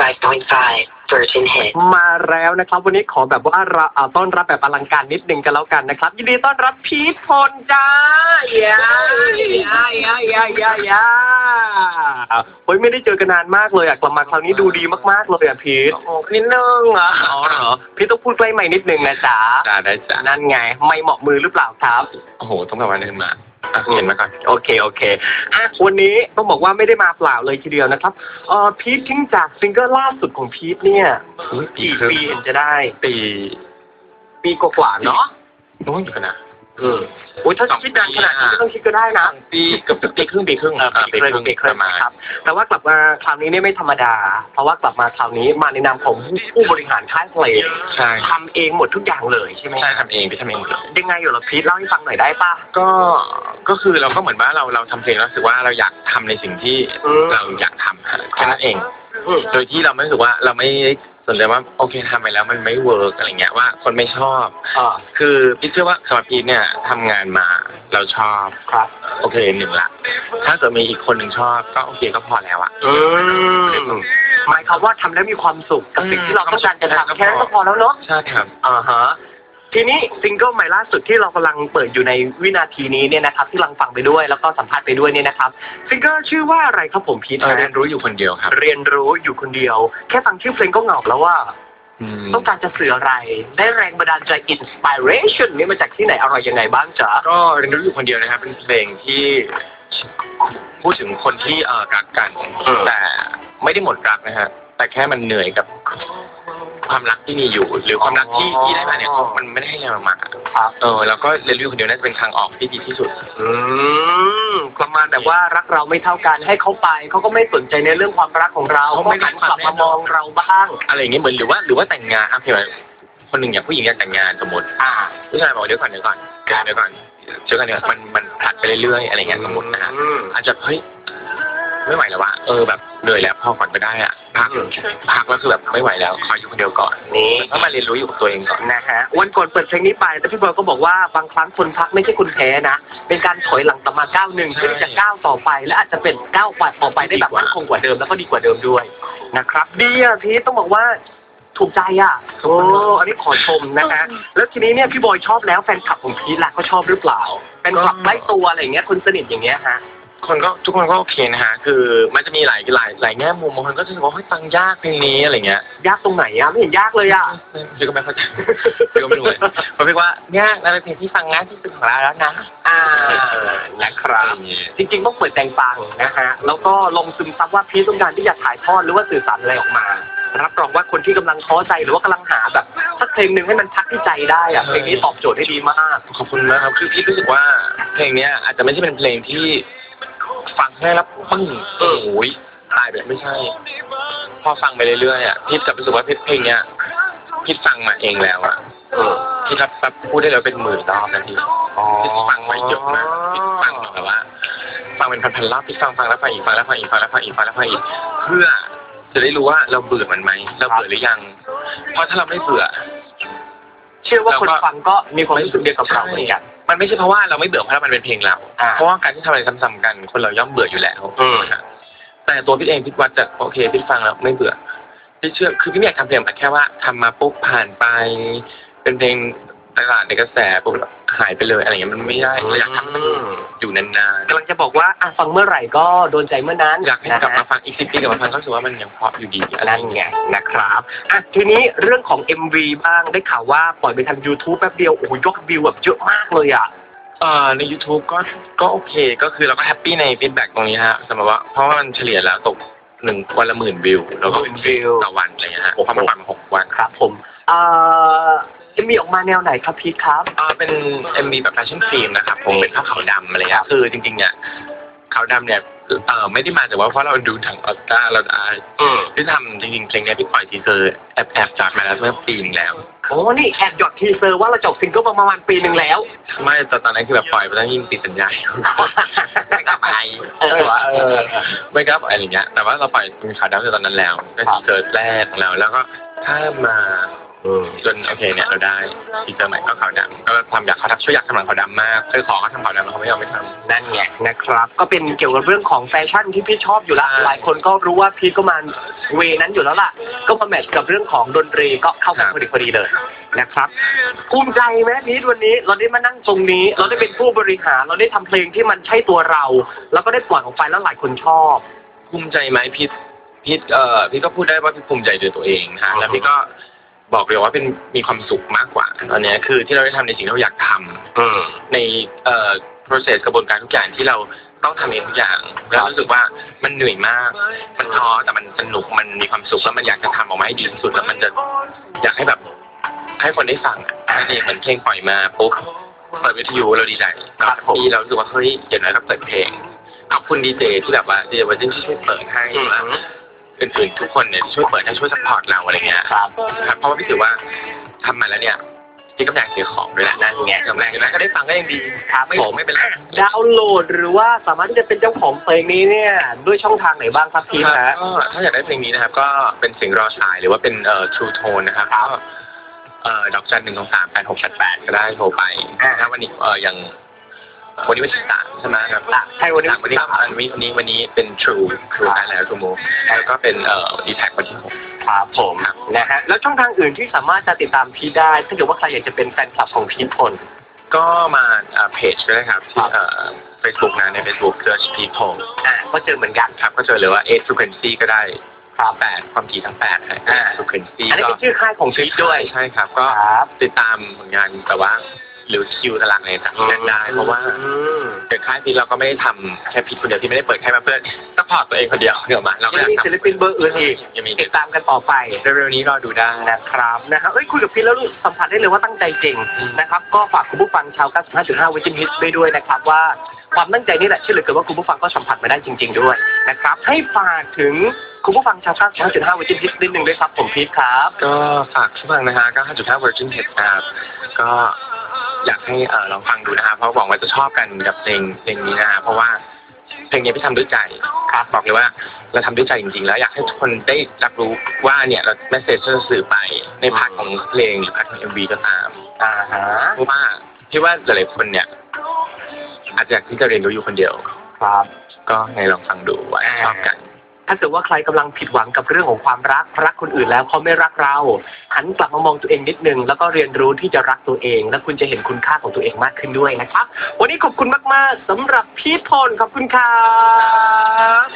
95.5 Virgin Hit มาแล้วนะครับ วันนี้ขอแบบว่าเราเอาต้อนรับแบบอลังการนิดนึงกันแล้วกันนะครับ ยินดีต้อนรับพีทพลจ้าเย้เย้เย้เย้เย้เย้เฮ้ยไม่ได้เจอกันนานมากเลยอะกลับมาคราวนี้ดูดีมากๆเลยอะพีทนิดนึงเหรออ๋อเหรอพีทต้องพูดใกล้ไมค์นิดนึงนะจ๊ะจ้าได้จ้านั่นไง ไม่เหมาะมือหรือเปล่าครับ โอ้โห ต้องแบบวันนึงมา อะเห็นมาก่อนโอเคโอเคอะวันนี้ต้องบอกว่าไม่ได้มาเปล่าเลยทีเดียวนะครับเออพีททิ้งจากซิงเกิลล่าสุดของพีทเนี่ยอุ๊ยปีกี่ครึ่งปีเห็นจะได้ ปีปีกว่าๆเนาะนู้นอยู่กันนะอืมโอ้ยถ้าคิดนานขนาดนี้ไม่ต้องคิดก็ได้นะสองปีเกือบปีครึ่งปีครึ่งเออปีครึ่งปีครึ่งประมาณครับแต่ว่ากลับมาคราวนี้เนี่ยไม่ธรรมดา เพราะว่ากลับมาคราวนี้มาในนามของผู้บริหารค่ายเพลงใช่ทำเองหมดทุกอย่างเลยใช่ไหมใช่ทำเองพี่ทำเองหมดเลยยังไงอยู่เหรอพีทเล่าให้ฟังหน่อยได้ปะก็ก็คือเราก็เหมือนว่าเราเราทำเพลงแล้วรู้สึกว่าเราอยากทำในสิ่งที่อืมเราอยากทำฮะแค่นั้นเองอืมโดยที่เราไม่รู้สึกว่าเราไม่ สนใจว่าโอเคทำไปแล้วมันไม่เวิร์กอะไรเงี้ยว่าคนไม่ชอบ อ่าคือพี่เชื่อว่าสำหรับพีทเนี่ยทำงานมาเราชอบ ครับ โอเคหนึ่งละ ถ้าเกิดมีอีกคนหนึ่งชอบ ก็โอเคก็พอแล้วอะอืมหมายความว่าทำแล้วมีความสุขกับสิ่งที่เราต้องการจะทำแค่นั้นก็พอแล้วเนาะใช่ครับ อ่าฮะ ทีนี้ซิงเกิลใหม่ล่าสุดที่เรากำลังเปิดอยู่ในวินาทีนี้เนี่ยนะครับที่กำลังฟังไปด้วยแล้วก็สัมภาษณ์ไปด้วยเนี่ยนะครับซิงเกิลชื่อว่าอะไรครับผมพีทเออฮะเรียนรู้อยู่คนเดียวครับ เรียนรู้อยู่คนเดียว แค่ฟังชื่อเพลงก็เหงาแล้วว่าอืมต้องการจะสื่ออะไรได้แรงบันดาลใจ inspiration นี่มาจากที่ไหนอะไรยังไงบ้างจ๊ะ ก็เรียนรู้อยู่คนเดียวนะครับ เป็นเพลงที่พูดถึงคนที่เออรักกันอืมแต่ไม่ได้หมดรักนะฮะแต่แค่มันเหนื่อยกับ ความรักที่มีอยู่ หรือความรักที่ที่ได้มาเนี่ยมันไม่ได้ให้อะไรมากๆอะครับ เออแล้วก็เรียนรู้อยู่คนเดียวน่าจะเป็นทางออกที่ดีที่สุด อืมประมาณแบบว่ารักเราไม่เท่ากันให้เขาไปเขาก็ไม่สนใจในเรื่องความรักของเราเขาเขาไม่ไม่ได้หันกลับมามองเราบ้าง อะไรอย่างเงี้ยเหมือนหรือว่าหรือว่าแต่งงานอะพี่หมายคนหนึ่งอย่างผู้หญิงอยากแต่งงานสมมติอ่า ผู้ชายบอกเดี๋ยวก่อนเดี๋ยวก่อนเดี๋ยวก่อนเจอกันเนี่ยมันมันผลัดไปเรื่อยๆอะไรเงี้ยสมมตินะฮะอืมอาจจะเฮ้ย ไม่ไหวแล้ววะเออแบบเหนื่อยแล้วพอก่อนก็ได้อะพักอืมพักแล้วคือแบบไม่ไหวแล้วขออยู่คนเดียวก่อนนี่ก็มาเรียนรู้อยู่กับตัวเองก่อนนะฮะวันก่อนเปิดเพลงนี้ไปแต่พี่บอยก็บอกว่าบางครั้งคนพักไม่ใช่คนแพ้นะเป็นการถอยหลังต่อมาก้าวหนึ่งเพื่อที่จะก้าวต่อไป และอาจจะเป็นก้าวกว่าต่อไปได้แบบมั่นคงกว่าเดิมแล้วก็ดีกว่าเดิมด้วยนะครับดีอะพีทต้องบอกว่าถูกใจอะโอ้อันนี้ขอชมนะฮะแล้วทีนี้เนี่ยพี่บอยชอบแล้วแฟนคลับของพีทล่ะเขาชอบหรือเปล่าแฟนคลับใกล้ตัวอะไรอย่างเงี้ยคนสนิทอย่างเงี้ยฮะ คนก็ทุกคนก็โอเคนะฮะคือมันจะมีหลายหลายหลายแง่มุมบางคนก็จะบอกว่าเฮ้ยฟังยากเพลงนี้อะไรเงี้ยยากตรงไหนอะไม่เห็นยากเลยอะพี่ก็ไม่เข้าใจพี่ก็ไม่รู้เลยเพราะพี่ว่ายากนะเป็นเพลงที่ฟังง่ายที่สุดของเราแล้วนะอ่านะครับ จริง ๆ ต้องเปิดใจฟังนะฮะแล้วก็ลงซึมซับว่าพีชต้องการที่จะถ่ายทอดหรือว่าสื่อสารอะไรออกมารับรองว่าคนที่กำลังท้อใจหรือว่ากำลังหาแบบสักเพลงหนึ่งให้มันพักที่ใจได้อะเพลงนี้ตอบโจทย์ได้ดีมากขอบคุณมากครับคือพี่รู้สึกว่าเพลงเนี้ยอาจจะไม่ใช่เป็นเพลงที่ ฟังง่ายแล้วปึ้งโอ้ยตายแบบไม่ใช่ พอฟังไปเรื่อยๆอะพี่กลับรู้สึกว่าเพลงเนี้ยพี่ฟังมาเองแล้วอะเออพี่รับรับพูดได้แล้วเป็นหมื่นรอบนะพี่พี่ฟังมาเยอะมากพี่ฟังแบบว่า ฟังเป็นพันๆรอบพี่ฟังฟังแล้วฟังอีกฟังแล้วฟังอีกฟังแล้วฟังอีกฟังแล้วฟังอีก เพื่อจะได้รู้ว่าเราเบื่อมันไหมเราเบื่อหรือยัง เพราะถ้าเราไม่เบื่อ เชื่อว่าคนแล้วก็ฟังก็มีความรู้สึกเดียวกับเราเหมือนกัน มันไม่ใช่เพราะว่าเราไม่เบื่อเพราะมันเป็นเพลงเราอ่า เพราะว่าการที่ทำอะไรซ้ำๆกัน คนเราย่อมเบื่ออยู่แล้วอืมนะแต่ตัวพี่เองพี่วัดจากโอเคพี่ฟังแล้วไม่เบื่อพี่เชื่อคือพี่ไม่อยากทำเพลงแต่แค่ว่าทำมาปุ๊บผ่านไป เป็นเพลงตลาดในกระแสปุ๊บแล้ว หายไปเลยอะไรอย่างเงี้ยมันไม่ได้เราอยากทำให้มันอยู่นานกำลังจะบอกว่าอะฟังเมื่อไหร่ก็โดนใจเมื่อนั้นๆอยากให้กลับมาฟังอีกสิบปีกลับมาฟังก็รู้สึกว่ามันยังเพราะอยู่ดีอะไรนั่นไงนะครับอะทีนี้เรื่องของ MV บ้างได้ข่าวว่าปล่อยไปทาง YouTube แป๊บเดียวโอ้โหยอดวิวแบบเยอะมากเลยอะ เอ่อใน YouTube ก็ก็โอเคก็คือเราก็แฮปปี้ในฟีดแบ็กตรงนี้ฮะสำหรับว่าเพราะว่ามันเฉลี่ยแล้วตกหนึ่งวันละหมื่นวิวแล้วก็เป็นวิว ต่อวันอะไรเงี้ยฮะโอ้โหเพราะมันปล่อยมาหกวัน ครับผมเอ่อ จะมีออกมาแนวไหนครับพีทครับอ่าเป็น MV แบบแฟชั่นฟิล์มนะครับผมเป็นผ้าขาวดำอะไรเงี้ยคือจริงๆเนี่ยขาวดำเนี่ยเอ่อไม่ได้มาจากว่าเพราะเราดูถังออสการ์เราได้อืมที่ทำจริงๆเพลงเนี้ยที่ปล่อยทีเซอร์แอบแอบจัดมาแล้วเมื่อปีนึงแล้วโอ้นี่แอบหยดทีเซอร์ว่าเราจบซิงเกิลมาประมาณปีหนึ่งแล้ว ไม่แต่ตอนนั้นคือแบบปล่อยไปแล้วยิ่งติดสัญญาอยู่ไม่กล้าไปเออวะเออไม่กล้าไปอะไรเงี้ยแต่ว่าเราปล่อยเป็นขาวดำในตอนนั้นแล้วเป็นทีเซอร์แรกของเราแล้วก็ถ้ามาอืม จนโอเคเนี่ยเราได้ฟีเจอร์ใหม่ก็ขาวดำก็ทำอยากเขาทำช่วยอยากทำหนังขาวดำมากเคยขอเขาทำขาวดำแล้วเขาไม่ยอมไม่ทำนั่นไงนะครับ ก็เป็นเกี่ยวกับเรื่องของแฟชั่นที่พี่ชอบอยู่ละใช่หลายคนก็รู้ว่าพีทก็มาเวนั้นอยู่แล้วล่ะ ก็มาแมทช์กับเรื่องของดนตรีก็เข้ากันพอดีพอดีเลยนะครับภูมิใจไหมพีทวันนี้เราได้มานั่งตรงนี้ เราได้เป็นผู้บริหารเราได้ทำเพลงที่มันใช่ตัวเรา แล้วก็ได้ปล่อยออกไปแล้วหลายคนชอบภูมิใจไหมพี่พี่เอ่อพี่ก็พูดได้ว่าพี่ภูมิใจในตัวเองนะฮะอือฮึแล้วพี่ก็ บอกเลยว่าเป็นมีความสุขมากกว่าตอนเนี้ยคือที่เราได้ทำในสิ่งที่เราอยากทำอืมในเอ่อ process กระบวนการทุกอย่างที่เราต้องทำเองทุกอย่างแล้วรู้สึกว่ามันเหนื่อยมาก มันท้อแต่มันสนุกมันมีความสุขแล้วมันอยากจะทำออกมาให้ดีที่สุดแล้วมันจะอยากให้แบบให้คนได้ฟังอะนั่นเองเหมือนเพลงปล่อยมาปุ๊บเปิดวิทยุเราดีใจครับผมที่เรารู้สึกว่าเฮ้ยอย่างน้อยเราเปิดเพลงขอบคุณดีเจที่แบบว่าดีเจวันที่ช่วยเปิดให้ อืมแล้วอื่นๆทุกคนเนี่ยที่ช่วยเปิดให้ช่วยสปอร์ตเราอะไรเงี้ยครับครับเพราะว่าพี่ถือว่าทำมาแล้วเนี่ยพี่ก็อยากเสียของด้วยแหละนั่นไงกำไรกันนะก็ได้ฟังก็ยังดีครับไม่ผมไม่เป็นไรดาวน์โหลดหรือว่าสามารถที่จะเป็นเจ้าของเพลงนี้เนี่ยด้วยช่องทางไหนบ้างครับพีทคฮะรับก็ถ้าอยากได้เพลงนี้นะครับ ก็เป็นเสียงรอสายหรือว่าเป็นเอ่อ True Tone นะครับก็เอ่อดอกจันหนึ่งสองสามแปดหกแปดแปดก็ได้โทรไปอ่าถ้าวันนี้เอ่ออย่าง วันนี้วันที่สามใช่ไหมครับอะใช่วันนี้สามวันนี้วันนี้วันนี้วันนี้เป็น True True ได้แล้ว True Move แล้วก็เป็นเอ่อ d t แทวันที่หกครับผมนะฮะแล้วช่องทางอื่นที่สามารถจะติดตามพีทได้ถ้าเกิดว่าใครอยากจะเป็นแฟนคลับของพีทพลก็มาเพจก็ได้ครับที่เอ่อ Facebook นะใน Facebook Search People อ่าก็เจอเหมือนกันครับก็เจอเลยว่า8 frequency ก็ได้ครับแปดความถี่ทั้งแปดฮะอ่า frequency อันนี้ก็เป็นชื่อค่ายของพีทด้วยใช่ครับ ก็ครับติดตามผลงานแต่ว่า หรือคิวตารางอะไรต่างๆได้ เพราะว่าอืมเกิดค่ายพีเราก็ไม่ได้ทำแค่พีคนเดียวที่ไม่ได้เปิดแค่มาเพื่อซัพพอร์ตตัวเองคนเดียวเดี๋ยวมาเราก็ยัองยากมีทำศิลปินเบอร์อื่นอีกยังมีติดตามกันต่อไป เร็วๆนี้รอดูได้ นะครับนะฮะเอ้ยคุยกับพี่แล้วรู้สัมผัสได้เลยว่าตั้งใจจริงนะครับก็ฝากคุณผู้ฟังชาว 95.5 วิจิมิสไปด้วยนะครับว่าความตั้งใจนี่แหละเชื่อเหลือเกินว่าคุณผู้ฟังก็สัมผัสมาได้จริง ๆ ด้วยนะครับให้ฝากถึงคุณผู้ฟังชาว 95.5 วิจิมิสนิดนึงด้วยครับผมพีทครับ ก็ฝากทุกฟังนะฮะก็5.5 Virgin Head นะครับก็ อยากให้เอ่อลองฟังดูนะฮะเพราะหวังว่าจะชอบกันกับเพลงเพลงนี้นะฮะเพราะว่าเพลงนี้พี่ทำด้วยใจครับบอกเลยว่าเราทำด้วยใจจริงๆ แล้วอยากให้ทุกคนได้รับรู้ว่าเนี่ยเราแมสเซจที่เราสื่อไปในพาร์ทของเพลงหรือพาร์ทของเอ็มวีก็ตามอ่าฮะเพราะว่าพี่ว่าหลายๆคนเนี่ย อาจจะอยากที่จะเรียนรู้อยู่คนเดียว ครับ ก็ให้ลองฟังดูว่าชอบกัน ถ้าเกิดว่าใครกำลังผิดหวังกับเรื่องของความรักรักคนอื่นแล้วเขาไม่รักเราหันกลับมามองตัวเองนิดนึง แล้วก็เรียนรู้ที่จะรักตัวเอง และคุณจะเห็นคุณค่าของตัวเองมากขึ้นด้วยนะครับ วันนี้ขอบคุณมาก ๆสำหรับพี่พลขอบคุณครับ